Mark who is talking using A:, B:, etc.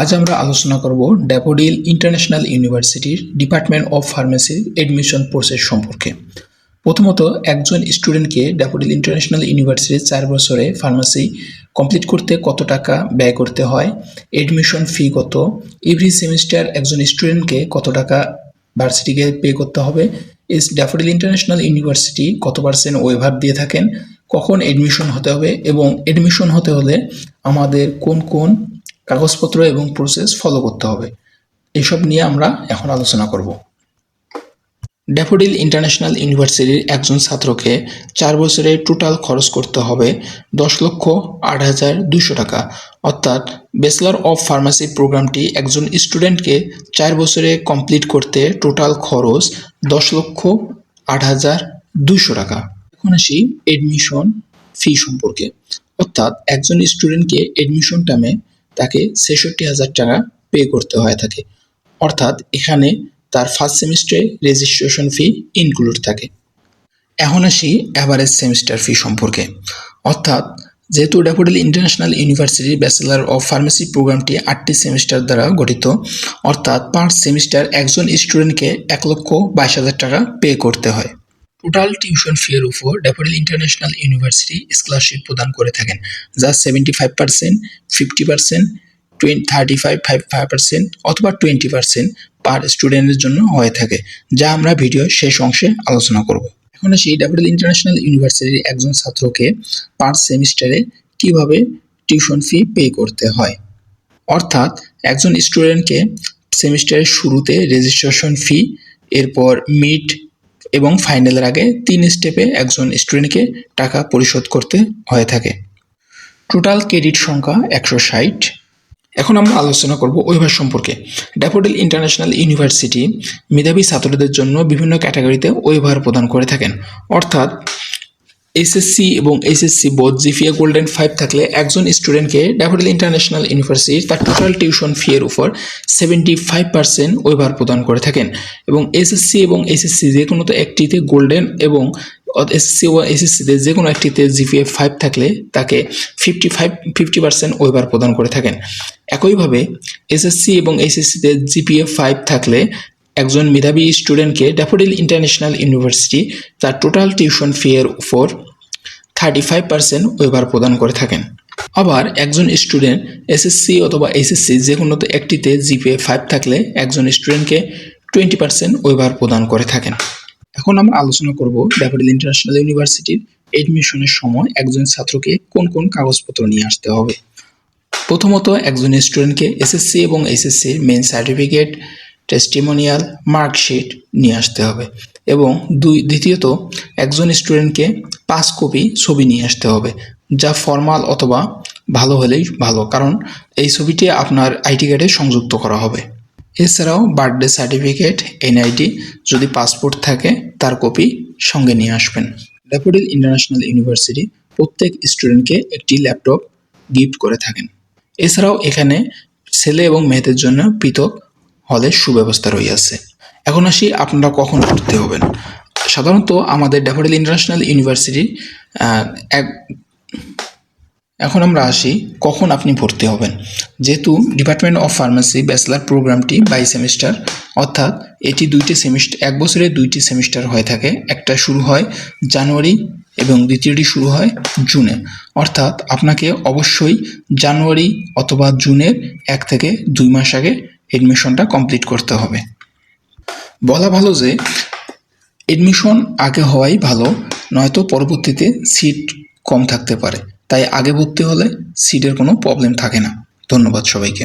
A: আজ আমরা আলোচনা করব ড্যাফোডিল ইন্টারন্যাশনাল ইউনিভার্সিটির ডিপার্টমেন্ট অফ ফার্মেসির এডমিশন প্রসেস সম্পর্কে। প্রথমত, একজন স্টুডেন্টকে ড্যাফোডিল ইন্টারন্যাশনাল ইউনিভার্সিটির চার বছরে ফার্মাসি কমপ্লিট করতে কত টাকা ব্যয় করতে হয়, এডমিশন ফি কত, এভরি সেমিস্টার একজন স্টুডেন্টকে কত টাকা ভার্সিটিকে পে করতে হবে, ইস ড্যাফোডিল ইন্টারন্যাশনাল ইউনিভার্সিটি কত পার্সেন্ট ওয়েভার দিয়ে থাকেন, কখন এডমিশন হতে হবে এবং এডমিশন হতে হলে আমাদের কোন কোন কাগজপত্র এবং প্রসেস ফলো করতে হবে। এসব নিয়ে আমরা এখন আলোচনা করব। ড্যাফোডিল ইন্টারন্যাশনাল ইউনিভার্সিটির একজন ছাত্রকে চার বছরে টোটাল খরচ করতে হবে দশ লক্ষ আট হাজার দুশো টাকা। অর্থাৎ ব্যাচেলর অফ ফার্মাসি প্রোগ্রামটি একজন স্টুডেন্টকে চার বছরে কমপ্লিট করতে টোটাল খরচ দশ লক্ষ আট হাজার দুশো টাকা। এখন আসি এডমিশন ফি সম্পর্কে। অর্থাৎ একজন স্টুডেন্টকে এডমিশন টাইমে তাকে ছেষট্টি হাজার টাকা পে করতে হয় থাকে অর্থাৎ এখানে তার ফার্স্ট সেমিস্টারে রেজিস্ট্রেশন ফি ইনক্লুড থাকে। এখন আসি অ্যাভারেজ সেমিস্টার ফি সম্পর্কে। অর্থাৎ যেহেতু ড্যাফোডিল ইন্টারন্যাশনাল ইউনিভার্সিটির ব্যাচেলার অফ ফার্মেসি প্রোগ্রামটি আটটি সেমিস্টার দ্বারা গঠিত, অর্থাৎ পাঁচ সেমিস্টার একজন স্টুডেন্টকে এক লক্ষ বাইশ হাজার টাকা পে করতে হয়। টোটাল টিউশন ফি এর উপর ড্যাফোডিল ইন্টারন্যাশনাল ইউনিভার্সিটি স্কলারশিপ প্রদান করে থাকেন। যা seventy five percent fifty percent twenty thirty five five five percent অথবা টোয়েন্টি পার্সেন্ট পার স্টুডেন্টের জন্য হয়ে থাকে, যা আমরা ভিডিও শেষ অংশে আলোচনা করব। এখন সেই ড্যাফোডিল ইন্টারন্যাশনাল ইউনিভার্সিটির একজন ছাত্রকে পার সেমিস্টারে কীভাবে টিউশন ফি পে করতে হয়। অর্থাৎ একজন স্টুডেন্টকে সেমিস্টারের শুরুতে রেজিস্ট্রেশন ফি এরপর মিড এবং ফাইনালের আগে তিন স্টেপে একজন স্টুডেন্টকে টাকা পরিশোধ করতে হয়ে থাকে। টোটাল ক্রেডিট সংখ্যা একশো ষাট। এখন আমরা আলোচনা করব ওইভার সম্পর্কে। ড্যাফোডিল ইন্টারন্যাশনাল ইউনিভার্সিটি মেধাবী ছাত্রদের জন্য বিভিন্ন ক্যাটাগরিতে ওয়েভার প্রদান করে থাকেন। অর্থাৎ এসএসসি এবং এসএসসি বোধ জিপিএ গোল্ডেন ফাইভ থাকলে একজন স্টুডেন্টকে ড্যাফোডিল ইন্টারন্যাশনাল ইউনিভার্সিটি তার টোটাল টিউশন ফি এর উপর সেভেন্টি ফাইভ পার্সেন্ট ওয়েভার প্রদান করে থাকেন এবং এসএসসি এবং এসএসসি যে কোনো একটিতে গোল্ডেন এবং এসএসসি ও এসএসসিতে যে কোনো একটিতে জিপিএ ফাইভ থাকলে তাকে fifty five fifty percent waiver প্রদান করে থাকেন। একইভাবে এসএসসি এবং এসএসসিতে জিপিএ ফাইভ থাকলে একজন মেধাবী স্টুডেন্টকে ড্যাফোডিল ইন্টারন্যাশনাল ইউনিভার্সিটি তার টোটাল টিউশন ফি এর উপর থার্টি ফাইভ পার্সেন্ট ওয়েভার প্রদান করে থাকেন। আবার একজন স্টুডেন্ট এসএসসি অথবা এসএসসি যে কোনো একটিতে জিপিএ ফাইভ থাকলে একজন স্টুডেন্টকে টোয়েন্টি পার্সেন্ট ওয়েভার প্রদান করে থাকেন। এখন আমরা আলোচনা করব ড্যাফোডিল ইন্টারন্যাশনাল ইউনিভার্সিটির এডমিশনের সময় একজন ছাত্রকে কোন কোন কাগজপত্র নিয়ে আসতে হবে। প্রথমত একজন স্টুডেন্টকে এসএসসি এবং এসএসসির মেন সার্টিফিকেট টেস্টিমোনিয়াল মার্কশিট নিয়ে আসতে হবে এবং দুই, দ্বিতীয়ত একজন স্টুডেন্টকে পাঁচ কপি ছবি নিয়ে আসতে হবে, যা ফর্মাল অথবা ভালো হলেই ভালো, কারণ এই ছবিটি আপনার আইটি কার্ডে সংযুক্ত করা হবে। এছাড়াও বার্থডে সার্টিফিকেট এনআইডি যদি পাসপোর্ট থাকে, তার কপি সঙ্গে নিয়ে আসবেন। ড্যাফোডিল ইন্টারন্যাশনাল ইউনিভার্সিটি প্রত্যেক স্টুডেন্টকে একটি ল্যাপটপ গিফট করে থাকেন। এছাড়াও এখানে ছেলে এবং মেয়েদের জন্য পৃথক হলের সুব্যবস্থা রয়েছে এখন আসি আপনারা কখন ভর্তি হবেন। সাধারণত আমাদের ড্যাফোডিল ইন্টারন্যাশনাল ইউনিভার্সিটি এক এখন আমরা আসি কখন আপনি ভর্তি হবেন। যেহেতু ডিপার্টমেন্ট অফ ফার্মাসি ব্যাচেলার প্রোগ্রামটি বাই সেমিস্টার, অর্থাৎ এটি দুইটি সেমিস্টার, এক বছরে দুইটি সেমিস্টার হয়ে থাকে। একটা শুরু হয় জানুয়ারি এবং দ্বিতীয়টি শুরু হয় জুনে। অর্থাৎ আপনাকে অবশ্যই জানুয়ারি অথবা জুনের এক থেকে দুই মাস আগে এডমিশনটা কমপ্লিট করতে হবে। বলা ভালো যে এডমিশন আগে হওয়াই ভালো, নয়তো পরবর্তীতে সিট কম থাকতে পারে। তাই আগে ভর্তি হলে সিটের কোনো প্রবলেম থাকে না। ধন্যবাদ সবাইকে।